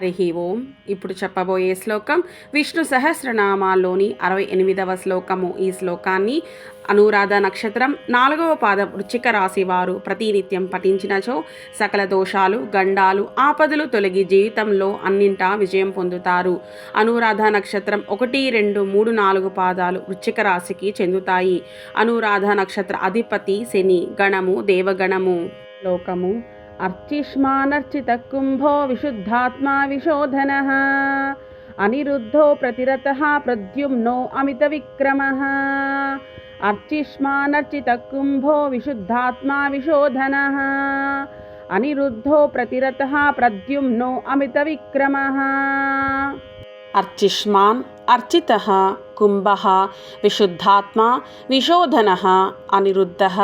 హరి ఓం. ఇప్పుడు చెప్పబోయే శ్లోకం విష్ణు సహస్రనామాల్లోని అరవై ఎనిమిదవ శ్లోకము. ఈ శ్లోకాన్ని అనురాధ నక్షత్రం నాలుగవ పాదం వృచ్చిక రాశి వారు ప్రతినిత్యం పఠించినచో సకల దోషాలు గండాలు ఆపదలు తొలగి జీవితంలో అన్నింటా విజయం పొందుతారు. అనురాధ నక్షత్రం ఒకటి రెండు మూడు నాలుగు పాదాలు వృచ్చిక రాశికి చెందుతాయి. అనురాధ నక్షత్ర అధిపతి శని గణము దేవగణము. శ్లోకము अर्चिष्मानर्चितकुम्भो विशुद्धात्मा विशोधनः। अनिरुद्धो प्रतिरतः प्रद्युम्नो अमितविक्रमः। अर्चिष्मानर्चितकुम्भो विशुद्धात्मा विशोधनः। अनिरुद्धो प्रतिरतः प्रद्युम्नो अमितविक्रमः। अर्चिष्मान् अर्चितः। कुम्भः विशुद्धात्मा विशोधनः अनिरुद्धः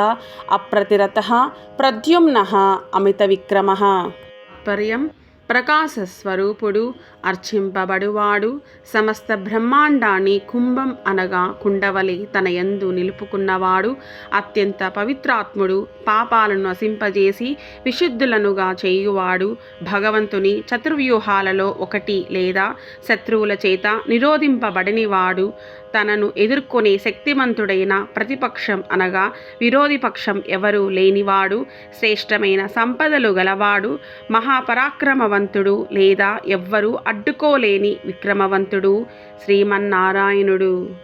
अप्रतिरतः प्रद्युम्नः अमितविक्रमः। तात्पर्यं ప్రకాశ స్వరూపుడు ప్రకాశస్వరూపుడు అర్చింపబడువాడు సమస్త బ్రహ్మాండాన్ని కుంభం అనగా కుండవలి తన యందు నిలుపుకున్నవాడు అత్యంత పవిత్రాత్ముడు పాపాలను నశింపజేసి విశుద్ధులనుగా చేయువాడు భగవంతుని చతుర్వ్యూహాలలో ఒకటి లేదా శత్రువుల చేత నిరోధింపబడినవాడు తనను ఎదుర్కొనే శక్తిమంతుడైన ప్రతిపక్షం అనగా విరోధి పక్షం ఎవరూ లేనివాడు శ్రేష్టమైన సంపదలు గలవాడు మహాపరాక్రమ విక్రమవంతుడు లేదా ఎవ్వరూ అడ్డుకోలేని విక్రమవంతుడు శ్రీమన్నారాయణుడు.